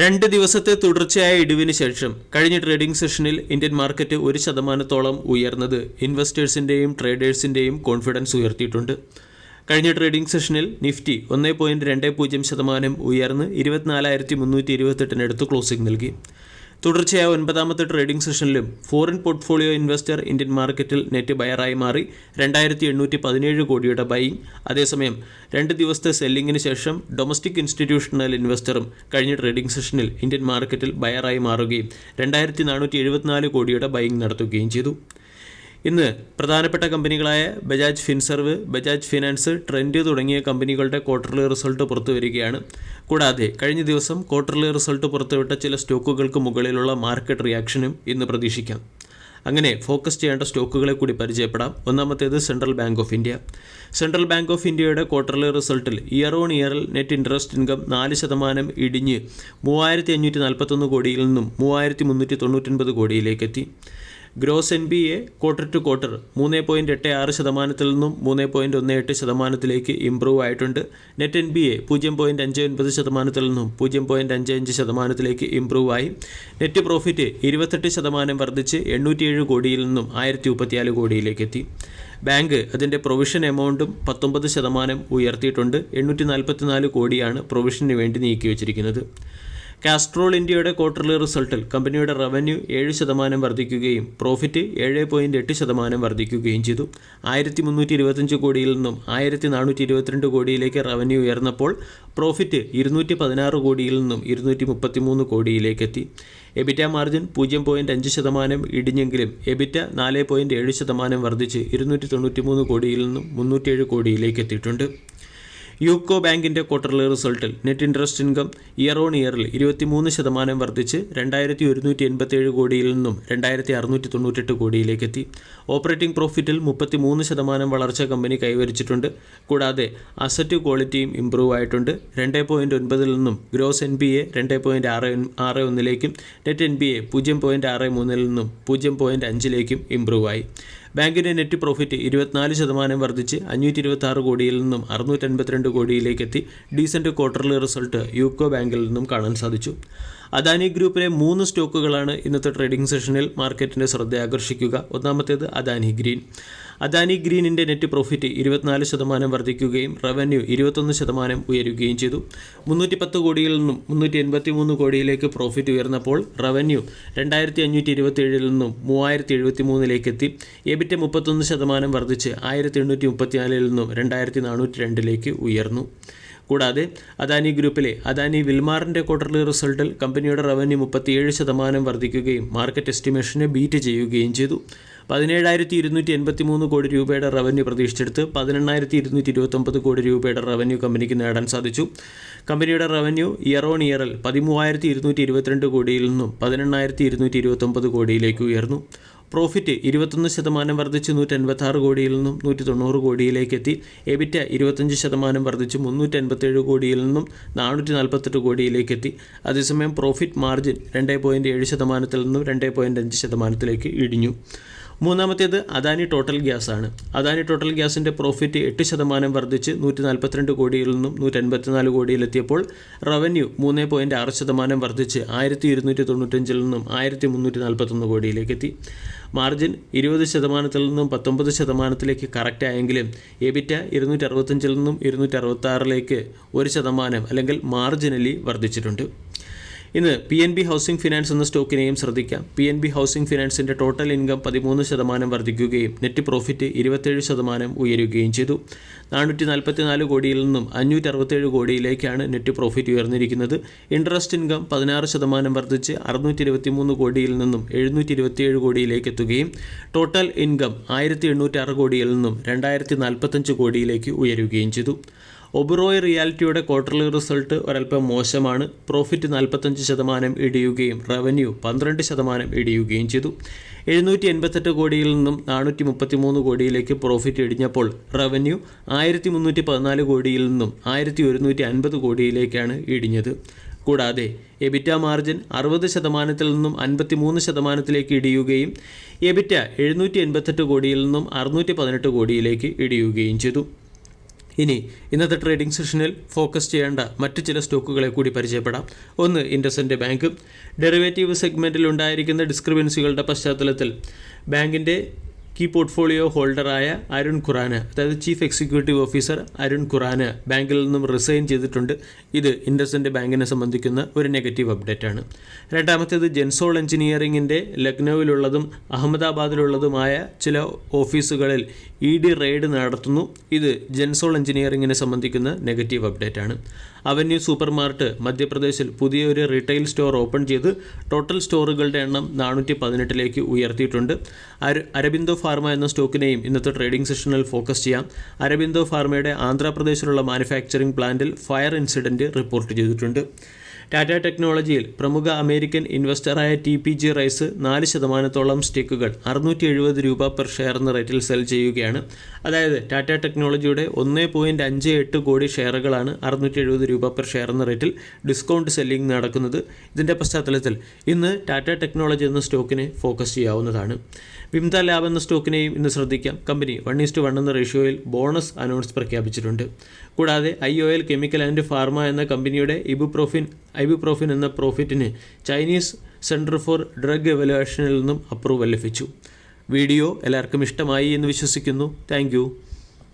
രണ്ട് ദിവസത്തെ തുടർച്ചയായ ഇടിവിന് ശേഷം കഴിഞ്ഞ ട്രേഡിംഗ് സെഷനിൽ ഇന്ത്യൻ മാർക്കറ്റ് ഒരു ശതമാനത്തോളം ഉയർന്നത് ഇൻവെസ്റ്റേഴ്സിന്റെയും ട്രേഡേഴ്സിന്റെയും കോൺഫിഡൻസ് ഉയർത്തിയിട്ടുണ്ട്. കഴിഞ്ഞ ട്രേഡിംഗ് സെഷനിൽ നിഫ്റ്റി ഒന്ന് പോയിന്റ് രണ്ട് പൂജ്യം ശതമാനം ഉയർന്ന് ഇരുപത്തിനാലായിരത്തി മുന്നൂറ്റി ഇരുപത്തെട്ടിനടുത്ത് ക്ലോസിംഗ് നൽകി. തുടർച്ചയായ ഒൻപതാമത്തെ ട്രേഡിംഗ് സെഷനിലും ഫോറിൻ പോർട്ട്ഫോളിയോ ഇൻവെസ്റ്റർ ഇന്ത്യൻ മാർക്കറ്റിൽ നെറ്റ് ബയറായി മാറി. രണ്ടായിരത്തി എണ്ണൂറ്റി പതിനേഴ് കോടിയുടെ ബൈയിങ് അതേസമയം രണ്ട് ദിവസത്തെ സെല്ലിങ്ങിന് ശേഷം ഡൊമസ്റ്റിക് ഇൻസ്റ്റിറ്റ്യൂഷണൽ ഇൻവെസ്റ്ററും കഴിഞ്ഞ ട്രേഡിംഗ് സെഷനിൽ ഇന്ത്യൻ മാർക്കറ്റിൽ ബയറായി മാറുകയും രണ്ടായിരത്തി നാനൂറ്റി എഴുപത്തിനാല് കോടിയുടെ ബൈയിങ് നടത്തുകയും ചെയ്തു. ഇന്ന് പ്രധാനപ്പെട്ട കമ്പനികളായ Bajaj Finserv Bajaj finance Trent തുടങ്ങിയ കമ്പനികളുടെ ക്വാർട്ടർലി റിസൾട്ട് പുറത്തുവരികയാണ് കൂടാതെ കഴിഞ്ഞ ദിവസം ക്വാർട്ടർലി റിസൾട്ട് പുറത്തുവിട്ട ചില സ്റ്റോക്കുകൾക്ക് മുകളിലുള്ള മാർക്കറ്റ് റിയാക്ഷനും ഇന്ന് പ്രതീക്ഷിക്കാം. അങ്ങനെ ഫോക്കസ് ചെയ്യേണ്ട സ്റ്റോക്കുകളെ കൂടി പരിചയപ്പെടാം. ഒന്നാമത്തേത് central bank of India central bank of ഇന്ത്യയുടെ ക്വാർട്ടർലി റിസൾട്ടിൽ ഇയർ ഓൺ ഇയറിൽ നെറ്റ് ഇൻട്രസ്റ്റ് ഇൻകം നാല് ശതമാനം ഇടിഞ്ഞ് മൂവായിരത്തി അഞ്ഞൂറ്റി നാൽപ്പത്തൊന്ന് കോടിയിൽ നിന്നും മൂവായിരത്തി മുന്നൂറ്റി തൊണ്ണൂറ്റൊൻപത് കോടിയിലേക്കെത്തി gross N P A quarter to quarter മൂന്ന് പോയിന്റ് എട്ട് ആറ് ശതമാനത്തിൽ നിന്നും മൂന്ന് പോയിന്റ് ഒന്ന് എട്ട് ശതമാനത്തിലേക്ക് ഇമ്പ്രൂവ് ആയിട്ടുണ്ട്. നെറ്റ് എൻ ബി എ പൂജ്യം പോയിന്റ് അഞ്ച് ഒൻപത് ശതമാനത്തിൽ നിന്നും പൂജ്യം പോയിന്റ് അഞ്ച് അഞ്ച് ശതമാനത്തിലേക്ക് ഇമ്പ്രൂവ് ആയി. നെറ്റ് പ്രോഫിറ്റ് ഇരുപത്തെട്ട് ശതമാനം വർദ്ധിച്ച് എണ്ണൂറ്റിയേഴ് കോടിയിൽ നിന്നും ആയിരത്തി മുപ്പത്തിനാല് കോടിയിലേക്ക് എത്തി. ബാങ്ക് അതിന്റെ പ്രൊവിഷൻ എമൗണ്ടും പത്തൊമ്പത് ശതമാനം ഉയർത്തിയിട്ടുണ്ട്. എണ്ണൂറ്റി നാൽപ്പത്തിനാല് കോടിയാണ് പ്രൊവിഷന് വേണ്ടി നീക്കി വച്ചിരിക്കുന്നത് കാസ്ട്രോൾ ഇന്ത്യയുടെ ക്വാർട്ടർലി റിസൾട്ടിൽ കമ്പനിയുടെ റവന്യൂ ഏഴ് ശതമാനം വർദ്ധിക്കുകയും പ്രോഫിറ്റ് ഏഴ് പോയിന്റ് എട്ട് ശതമാനം വർദ്ധിക്കുകയും ചെയ്തു. ആയിരത്തി മുന്നൂറ്റി ഇരുപത്തഞ്ച് കോടിയിൽ നിന്നും ആയിരത്തി നാനൂറ്റി ഇരുപത്തിരണ്ട് കോടിയിലേക്ക് റവന്യൂ ഉയർന്നപ്പോൾ പ്രോഫിറ്റ് ഇരുന്നൂറ്റി പതിനാറ് കോടിയിൽ നിന്നും ഇരുന്നൂറ്റി മുപ്പത്തിമൂന്ന് കോടിയിലേക്ക് എത്തി. എബിറ്റ മാർജിൻ പൂജ്യം പോയിന്റ് അഞ്ച് ശതമാനം ഇടിഞ്ഞെങ്കിലും എബിറ്റ നാല് പോയിന്റ് ഏഴ് ശതമാനം വർദ്ധിച്ച് ഇരുന്നൂറ്റി തൊണ്ണൂറ്റി മൂന്ന് കോടിയിൽ നിന്നും മുന്നൂറ്റിയേഴ് കോടിയിലേക്ക് എത്തിയിട്ടുണ്ട്. യൂക്കോ ബാങ്കിന്റെ quarterly റിസൾട്ടിൽ net interest income year on ഇയറിൽ ഇരുപത്തിമൂന്ന് ശതമാനം വർദ്ധിച്ച് രണ്ടായിരത്തി ഒരുന്നൂറ്റി എൺപത്തേഴ് കോടിയിൽ നിന്നും രണ്ടായിരത്തി അറുന്നൂറ്റി തൊണ്ണൂറ്റെട്ട് കോടിയിലേക്ക് എത്തി ഓപ്പറേറ്റിംഗ് പ്രോഫിറ്റിൽ മുപ്പത്തിമൂന്ന് ശതമാനം വളർച്ച കമ്പനി കൈവരിച്ചിട്ടുണ്ട്. കൂടാതെ അസറ്റ് ക്വാളിറ്റിയും ഇംപ്രൂവ് ആയിട്ടുണ്ട്. രണ്ട് പോയിന്റ് ഒൻപതിൽ നിന്നും ഗ്രോസ് എൻ ബി എ രണ്ട് പോയിന്റ് ആറ് ആറ് ഒന്നിലേക്കും നെറ്റ് എൻ ബി എ പൂജ്യം പോയിന്റ് ആറ് മൂന്നിൽ നിന്നും പൂജ്യം പോയിന്റ് അഞ്ചിലേക്കും ഇംപ്രൂവ് ആയി. ബാങ്കിന്റെ നെറ്റ് പ്രോഫിറ്റ് ഇരുപത്തിനാല് ശതമാനം വർദ്ധിച്ച് അഞ്ഞൂറ്റി ഇരുപത്തി ആറ് കോടിയിൽ നിന്നും അറുന്നൂറ്റി അൻപത്തിരണ്ട് കോടിയിലേക്ക് എത്തി ഡീസന്റ് ക്വാർട്ടർലി റിസൾട്ട് യൂക്കോ ബാങ്കിൽ നിന്നും കാണാൻ സാധിച്ചു. അദാനി ഗ്രൂപ്പിലെ മൂന്ന് സ്റ്റോക്കുകളാണ് ഇന്നത്തെ ട്രേഡിംഗ് സെഷനിൽ മാർക്കറ്റിന്റെ ശ്രദ്ധ ആകർഷിക്കുക. ഒന്നാമത്തേത് അദാനി ഗ്രീൻ. അദാനി ഗ്രീനിന്റെ നെറ്റ് പ്രോഫിറ്റ് ഇരുപത്തിനാല് ശതമാനം വർദ്ധിക്കുകയും റവന്യൂ ഇരുപത്തൊന്ന് ശതമാനം ഉയരുകയും ചെയ്തു. മുന്നൂറ്റി പത്ത് കോടിയിൽ നിന്നും മുന്നൂറ്റി എൺപത്തി മൂന്ന് കോടിയിലേക്ക് പ്രോഫിറ്റ് ഉയർന്നപ്പോൾ റവന്യൂ രണ്ടായിരത്തി അഞ്ഞൂറ്റി ഇരുപത്തിയേഴിൽ നിന്നും മൂവായിരത്തി എഴുപത്തി മൂന്നിലേക്ക് എത്തി. എബിറ്റ മുപ്പത്തൊന്ന് ശതമാനം വർദ്ധിച്ച് ആയിരത്തി എണ്ണൂറ്റി മുപ്പത്തിനാലിൽ നിന്നും രണ്ടായിരത്തി നാനൂറ്റി രണ്ടിലേക്ക് ഉയർന്നു. കൂടാതെ അദാനി ഗ്രൂപ്പിലെ അദാനി വിൽമാറിന്റെ ക്വാർട്ടർലി റിസൾട്ടിൽ കമ്പനിയുടെ റവന്യൂ മുപ്പത്തിയേഴ് ശതമാനം വർദ്ധിക്കുകയും മാർക്കറ്റ് എസ്റ്റിമേഷനെ ബീറ്റ് ചെയ്യുകയും ചെയ്തു. പതിനേഴായിരത്തി ഇരുന്നൂറ്റി എൺപത്തി മൂന്ന് കോടി രൂപയുടെ റവന്യൂ പ്രതീക്ഷിച്ചെടുത്ത് പതിനെണ്ണായിരത്തി ഇരുന്നൂറ്റി ഇരുപത്തൊമ്പത് കോടി രൂപയുടെ റവന്യൂ കമ്പനിക്ക് നേടാൻ സാധിച്ചു. കമ്പനിയുടെ റവന്യൂ ഇയർ ഓൺ ഇയറിൽ പതിമൂവായിരത്തി ഇരുന്നൂറ്റി ഇരുപത്തിരണ്ട് കോടിയിൽ നിന്നും പതിനെണ്ണായിരത്തി ഇരുന്നൂറ്റി ഇരുപത്തൊമ്പത് കോടിയിലേക്ക് ഉയർന്നു. പ്രോഫിറ്റ് ഇരുപത്തൊന്ന് ശതമാനം വർദ്ധിച്ച് നൂറ്റി അൻപത്തി ആറ് കോടിയിൽ നിന്നും നൂറ്റി തൊണ്ണൂറ് കോടിയിലേക്ക് എത്തി എബിറ്റ ഇരുപത്തഞ്ച് ശതമാനം വർദ്ധിച്ച് മുന്നൂറ്റി അൻപത്തേഴ് കോടിയിൽ നിന്നും നാനൂറ്റി നാൽപ്പത്തെട്ട് കോടിയിലേക്ക് എത്തി അതേസമയം പ്രോഫിറ്റ് മാർജിൻ രണ്ട് പോയിന്റ് ഏഴ് ശതമാനത്തിൽ നിന്നും രണ്ട് പോയിന്റ് അഞ്ച് ശതമാനത്തിലേക്ക് ഇടിഞ്ഞു. മൂന്നാമത്തേത് അദാനി ടോട്ടൽ ഗ്യാസ് ആണ്. അദാനി ടോട്ടൽ ഗ്യാസിന്റെ പ്രോഫിറ്റ് എട്ട് ശതമാനം വർദ്ധിച്ച് നൂറ്റി നാൽപ്പത്തിരണ്ട് കോടിയിൽ നിന്നും നൂറ്റി അൻപത്തിനാല് കോടിയിലെത്തിയപ്പോൾ റവന്യൂ മൂന്ന് പോയിന്റ് ആറ് ശതമാനം വർദ്ധിച്ച് ആയിരത്തി ഇരുന്നൂറ്റി തൊണ്ണൂറ്റഞ്ചിൽ നിന്നും ആയിരത്തി മുന്നൂറ്റി നാൽപ്പത്തൊന്ന് കോടിയിലേക്ക് എത്തി മാർജിൻ ഇരുപത് ശതമാനത്തിൽ നിന്നും പത്തൊമ്പത് ശതമാനത്തിലേക്ക് കറക്റ്റ് ആയെങ്കിലും എബിറ്റ ഇരുന്നൂറ്റി അറുപത്തഞ്ചിൽ നിന്നും ഇരുന്നൂറ്റി അറുപത്താറിലേക്ക് ഒരു ശതമാനം അല്ലെങ്കിൽ മാർജിനലി വർദ്ധിച്ചിട്ടുണ്ട്. ഇന്ന് P N B housing finance എന്ന സ്റ്റോക്കിനെയും ശ്രദ്ധിക്കാം. പി എൻ ബി ഹൗസിംഗ് ഫിനാൻസിന്റെ ടോട്ടൽ ഇൻകം പതിമൂന്ന് ശതമാനം വർദ്ധിക്കുകയും നെറ്റ് പ്രോഫിറ്റ് ഇരുപത്തേഴ് ശതമാനം ഉയരുകയും ചെയ്തു. നാനൂറ്റി നാൽപ്പത്തി നാല് കോടിയിൽ നിന്നും അഞ്ഞൂറ്റി അറുപത്തേഴ് കോടിയിലേക്കാണ് നെറ്റ് പ്രോഫിറ്റ് ഉയർന്നിരിക്കുന്നത്. ഇൻട്രസ്റ്റ് ഇൻകം പതിനാറ് ശതമാനം വർദ്ധിച്ച് അറുന്നൂറ്റി ഇരുപത്തി മൂന്ന് കോടിയിൽ നിന്നും എഴുന്നൂറ്റി ഇരുപത്തിയേഴ് കോടിയിലേക്ക് എത്തുകയും ടോട്ടൽ ഇൻകം ആയിരത്തി എണ്ണൂറ്റി ആറ് കോടിയിൽ നിന്നും രണ്ടായിരത്തി നാൽപ്പത്തഞ്ച് കോടിയിലേക്ക് ഉയരുകയും ചെയ്തു. ഒബറോയ് റിയാലിറ്റിയുടെ ക്വാർട്ടർലി റിസൾട്ട് ഒരല്പം മോശമാണ്. പ്രോഫിറ്റ് നാൽപ്പത്തഞ്ച് ശതമാനം ഇടിയുകയും റവന്യൂ പന്ത്രണ്ട് ശതമാനം ഇടിയുകയും ചെയ്തു. എഴുന്നൂറ്റി എൺപത്തെട്ട് കോടിയിൽ നിന്നും നാനൂറ്റി മുപ്പത്തി മൂന്ന് കോടിയിലേക്ക് പ്രോഫിറ്റ് ഇടിഞ്ഞപ്പോൾ റവന്യൂ ആയിരത്തി മുന്നൂറ്റി പതിനാല് കോടിയിൽ നിന്നും ആയിരത്തി ഒരുന്നൂറ്റി അൻപത് കോടിയിലേക്കാണ് ഇടിഞ്ഞത്. കൂടാതെ എബിറ്റ മാർജിൻ അറുപത് ശതമാനത്തിൽ നിന്നും അൻപത്തി മൂന്ന് ശതമാനത്തിലേക്ക് ഇടിയുകയും എബിറ്റ എഴുന്നൂറ്റി എൺപത്തെട്ട് കോടിയിൽ നിന്നും അറുന്നൂറ്റി പതിനെട്ട് കോടിയിലേക്ക് ഇടിയുകയും ചെയ്തു. ഇനി ഇന്നത്തെ ട്രേഡിംഗ് സെഷനിൽ ഫോക്കസ് ചെയ്യേണ്ട മറ്റു ചില സ്റ്റോക്കുകളെ കൂടി പരിചയപ്പെടാം. ഒന്ന് ഇൻഡസന്റെ ബാങ്ക് ഡെറിവേറ്റീവ് സെഗ്മെന്റിൽ ഉണ്ടായിരിക്കുന്ന ഡിസ്ക്രിബൻസികളുടെ പശ്ചാത്തലത്തിൽ ബാങ്കിന്റെ കീ പോർട്ട്ഫോളിയോ ഹോൾഡറായ അരുൺ ഖുറാന് അതായത് ചീഫ് എക്സിക്യൂട്ടീവ് ഓഫീസർ അരുൺ ഖുറാന് ബാങ്കിൽ നിന്നും റിസൈൻ ചെയ്തിട്ടുണ്ട്. ഇത് ഇൻഡസിന്റെ ബാങ്കിനെ സംബന്ധിക്കുന്ന ഒരു നെഗറ്റീവ് അപ്ഡേറ്റ് ആണ്. രണ്ടാമത്തേത് ജെൻസോൾ എഞ്ചിനീയറിംഗിന്റെ ലക്നൌവിലുള്ളതും അഹമ്മദാബാദിലുള്ളതുമായ ചില ഓഫീസുകളിൽ ഇ ഡി റെയ്ഡ് നടത്തുന്നു. ഇത് ജെൻസോൾ എഞ്ചിനീയറിംഗിനെ സംബന്ധിക്കുന്ന നെഗറ്റീവ് അപ്ഡേറ്റ് ആണ്. അവന്യൂ സൂപ്പർ മാർട്ട് മധ്യപ്രദേശിൽ പുതിയൊരു റീറ്റെയിൽ സ്റ്റോർ ഓപ്പൺ ചെയ്ത് ടോട്ടൽ സ്റ്റോറുകളുടെ എണ്ണം നാനൂറ്റി പതിനെട്ടിലേക്ക് ഉയർത്തിയിട്ടുണ്ട്. അര അരബിന്ദോ ഫാർമ എന്ന സ്റ്റോക്കിനെയും ഇന്നത്തെ ട്രേഡിംഗ് സെഷനിൽ ഫോക്കസ് ചെയ്യാം. അരബിന്ദോ ഫാർമയുടെ ആന്ധ്രാപ്രദേശിലുള്ള മാനുഫാക്ചറിംഗ് പ്ലാന്റിൽ ഫയർ ഇൻസിഡന്റ് റിപ്പോർട്ട് ചെയ്തിട്ടുണ്ട്. ടാറ്റ ടെക്നോളജിയിൽ പ്രമുഖ അമേരിക്കൻ ഇൻവെസ്റ്ററായ ടി പി ജി റൈസ് നാല് ശതമാനത്തോളം സ്റ്റേക്കുകൾ അറുന്നൂറ്റി എഴുപത് രൂപ പെർ ഷെയർ എന്ന റേറ്റിൽ സെൽ ചെയ്യുകയാണ്. അതായത് ടാറ്റ ടെക്നോളജിയുടെ ഒന്ന് പോയിന്റ് അഞ്ച് എട്ട് കോടി ഷെയറുകളാണ് അറുന്നൂറ്റി എഴുപത് രൂപ പെർ ഷെയർ എന്ന റേറ്റിൽ ഡിസ്കൗണ്ട് സെല്ലിംഗ് നടക്കുന്നത്. ഇതിന്റെ പശ്ചാത്തലത്തിൽ ഇന്ന് ടാറ്റ ടെക്നോളജി എന്ന സ്റ്റോക്കിനെ ഫോക്കസ് ചെയ്യാവുന്നതാണ്. വിംത ലാബ് എന്ന സ്റ്റോക്കിനെയും ഇന്ന് ശ്രദ്ധിക്കാം. കമ്പനി വൺ ഈസ്റ്റ് വൺ എന്ന റേഷ്യോയിൽ ബോണസ് അനൗൺസ് പ്രഖ്യാപിച്ചിട്ടുണ്ട്. കൂടാതെ I O L chemical and pharma എന്ന കമ്പനിയുടെ ഇബുപ്രോഫിൻ ഐബുപ്രോഫിൻ എന്ന പ്രോഫിറ്റിന് ചൈനീസ് സെന്റർ ഫോർ ഡ്രഗ് എവലുവേഷനിൽ നിന്നും അപ്രൂവൽ ലഭിച്ചു. വീഡിയോ എല്ലാവർക്കും ഇഷ്ടമായി എന്ന് വിശ്വസിക്കുന്നു. താങ്ക്